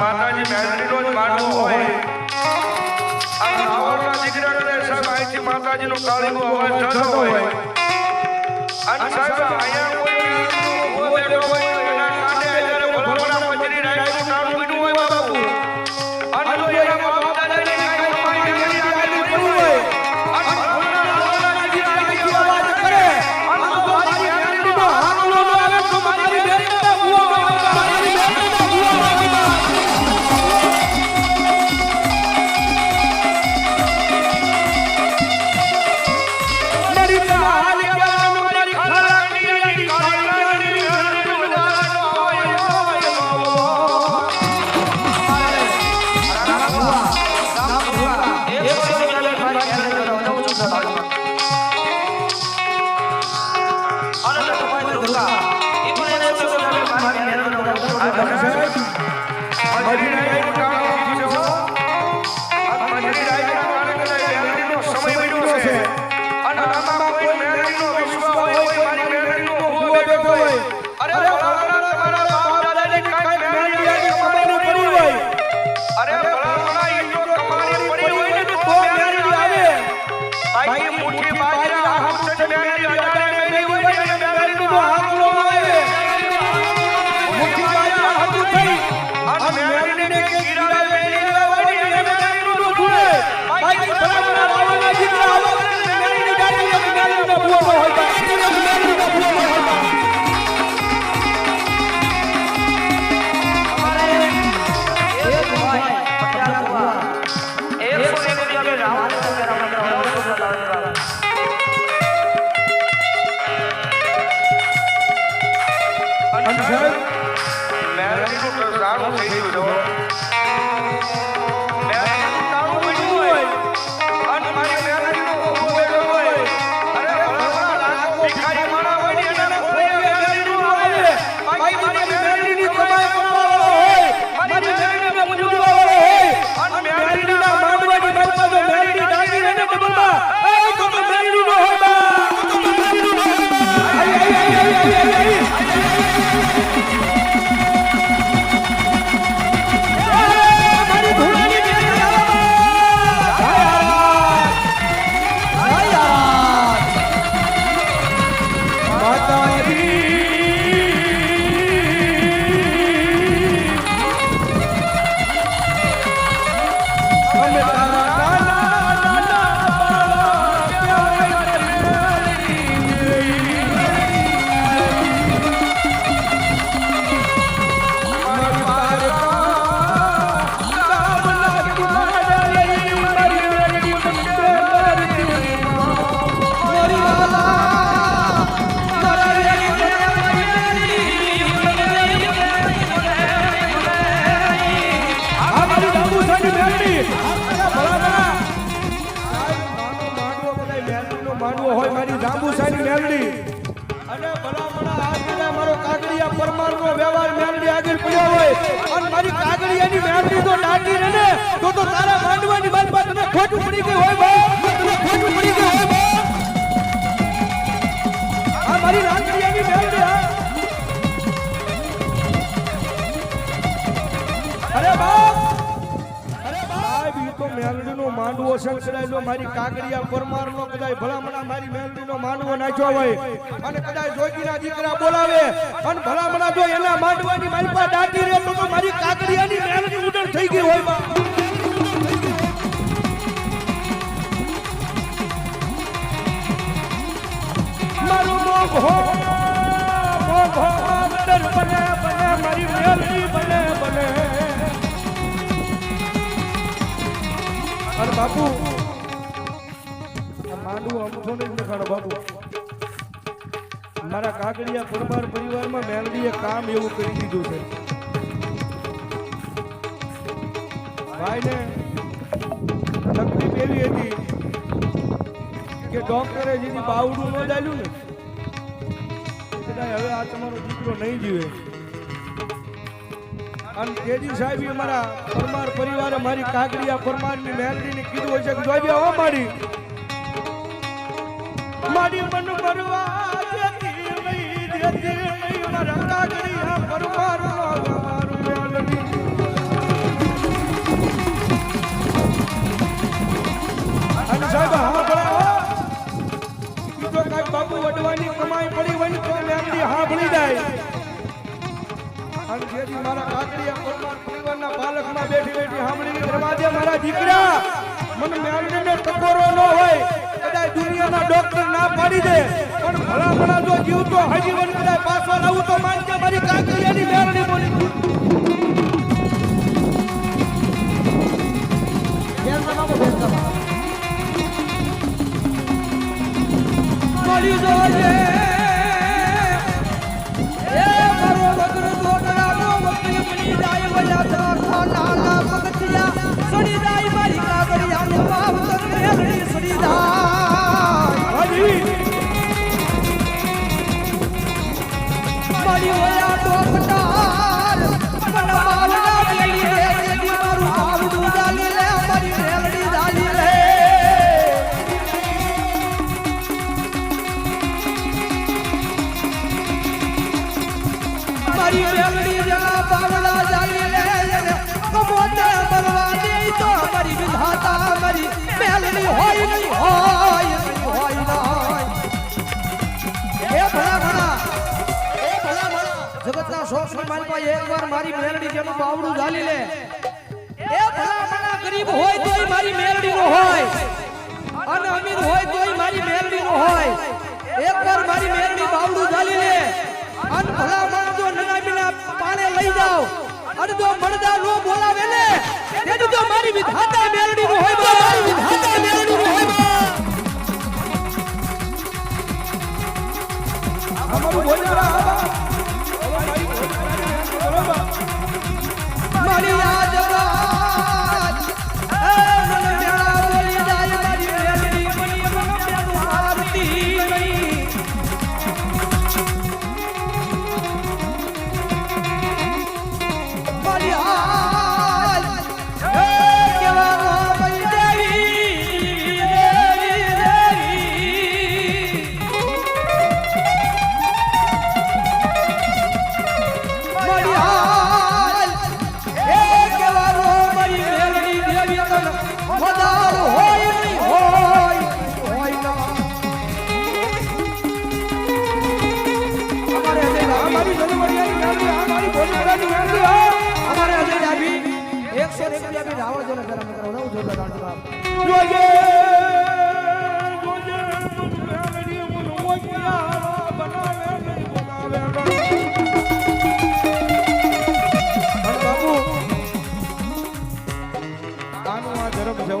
માતાજી બેટરીનો જ માનવું હોય. આ ભાવના દીકરાને સાહેબ, અહીંથી માતાજીનો કાળીનો અવાજ થતો હોય. અને સાહેબ, અહીંયા કોઈ હોય. આ પડ્યો હોય. અને મારી કાગળિયાની મેળવી તો દાટી ને. તો તારા માંડવાની બાજુમાં તમે ખોટું પડી ગઈ હોય બા મેલડીનો માંડવો સંકળાયેલો મારી કાગડિયા, પરમારનો કદાચ ભલામણા મારી મેલડીનો માંડવો નાખ્યો હોય. અને કદાચ જોગીના દીકરા બોલાવે. અને ભલામણા જો એના માંડવાની મારી પાસે દાટી રહે તો મારી કાગડિયાની મહેંદી ઉડણ થઈ ગઈ હોય મોઘો અંદર બને બને, મારી મેલડી બને બને. બાપુ. માંડવું અમથો નહીં દેખાડો બાપુ. મારા કાગડિયા પરમાર પરિવારમાં મેલડીએ કામ એવું કરી દીધું છે. ભાઈને તકલીફ એવી હતી કે ડોક્ટરે જેથી બાવડું ન ડાલ્યું ને હવે આ તમારો દીકરો નહીં જીવે. અને અમારા પરિવારે મારી કાગડિયા પરમારની મેલડીને કીધું હોય છે કે જોજે હો મારી મારી મન વડવાની કમાઈ પડી હોય તો મેલડી હા ભળી જાય. જેથી મારા કાકડિયા પરમાર પરિવારના બાલકમાં બેઠી બેઠી સાંભળીને દરવાજે મારા દીકરા, મને મેળવીને ટકોરો ન હોય કદાચ દુનિયાના ડોક્ટર ના પાડી દે. પણ ભલા ભલા જો જીવતો હજીવન કદાચ પાછો લાવું તો માનજે મારી કાકડિયાની મેલડી મારી મેલડી જેના પાવડા જાલી લે કમોતે મરવા દે તો મારી વિધાતા મારી મેલડી હોય નહીં હોય હોય, નહીં એ ભલા ભલા, એ ભલા ભલા. ની જાલી નો નો બાવડું ઝાલી લે. અને ભલા માણસ જો નનામીના પાણે લઈ જાઓ અન જો મળદા નો બોલાવે ને તે તો મારી વિધાતા મેલડી નું હોય. મારી વિધાતા ધર્મ હો.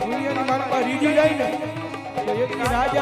દુનિયાની માનપા રીજી જાય એક રાજા